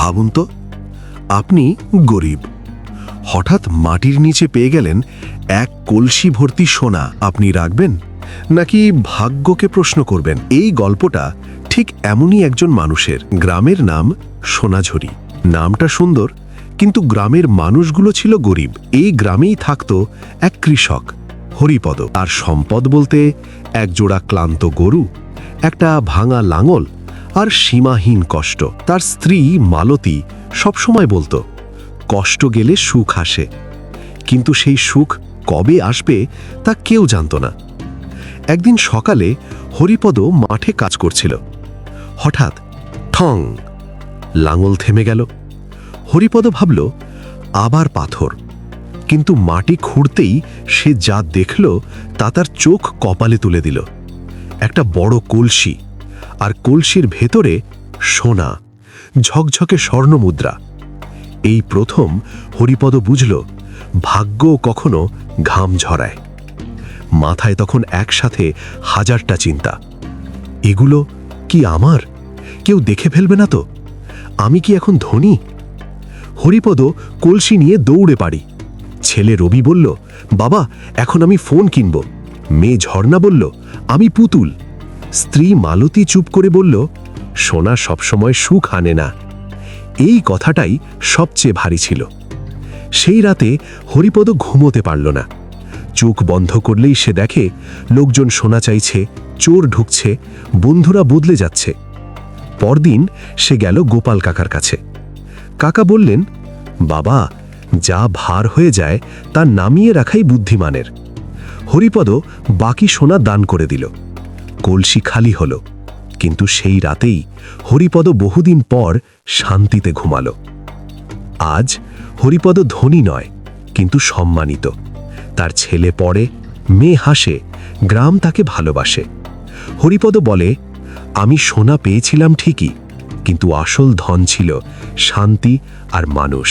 ভাবুন তো, আপনি গরিব। হঠাৎ মাটির নিচে পেয়ে গেলেন এক কলসি ভর্তি সোনা। আপনি রাখবেন নাকি ভাগ্যকে প্রশ্ন করবেন? এই গল্পটা ঠিক এমনই একজন মানুষের। গ্রামের নাম সোনাঝুরি। নামটা সুন্দর, কিন্তু গ্রামের মানুষগুলো ছিল গরিব। এই গ্রামেই থাকত এক কৃষক, হরিপদ। তার সম্পদ বলতে এক জোড়া ক্লান্ত গরু, একটা ভাঙা লাঙল আর সীমাহীন কষ্ট। তার স্ত্রী মালতী সবসময় বলতো, কষ্ট গেলে সুখ আসে। কিন্তু সেই সুখ কবে আসবে তা কেউ জানত না। একদিন সকালে হরিপদ মাঠে কাজ করছিল। হঠাৎ ঠং, লাঙল থেমে গেল। হরিপদ ভাবল, আবার পাথর। কিন্তু মাটি খুঁড়তেই সে যা দেখল তা তার চোখ কপালে তুলে দিল। একটা বড় কলসি আর কলসির ভেতরে সোনা, ঝকঝকে স্বর্ণমুদ্রা। এই প্রথম হরিপদ বুঝল, ভাগ্য কখনো ঘাম ঝরায়। মাথায় তখন একসাথে হাজারটা চিন্তা। এগুলো কি আমার? কেউ দেখে ফেলবে না তো? আমি কি এখন ধনী? হরিপদ কলসি নিয়ে দৌড়ে পারি। ছেলে রবি বলল, বাবা, এখন আমি ফোন কিনব। মেয়ে ঝর্ণা বলল, আমি পুতুল। স্ত্রী মালতী চুপ করে বলল, সোনা সবসময় সুখ আনে না। এই কথাটাই সবচেয়ে ভারী ছিল। সেই রাতে হরিপদ ঘুমোতে পারল না। চোখ বন্ধ করলেই সে দেখে লোকজন সোনা চাইছে, চোর ঢুকছে, বন্ধুরা বদলে যাচ্ছে। পরদিন সে গেল গোপাল কাকার কাছে। কাকা বললেন, বাবা, যা ভার হয়ে যায় তা নামিয়ে রাখাই বুদ্ধিমানের। হরিপদ বাকি সোনা দান করে দিল। কলসি খালি হল, কিন্তু সেই রাতেই হরিপদ বহুদিন পর শান্তিতে ঘুমাল। আজ হরিপদ ধনী নয়, কিন্তু সম্মানিত। তার ছেলে পড়ে, মেয়ে হাসে, গ্রাম তাকে ভালোবাসে। হরিপদ বলে, আমি সোনা পেয়েছিলাম ঠিকই, কিন্তু আসল ধন ছিল শান্তি আর মানুষ।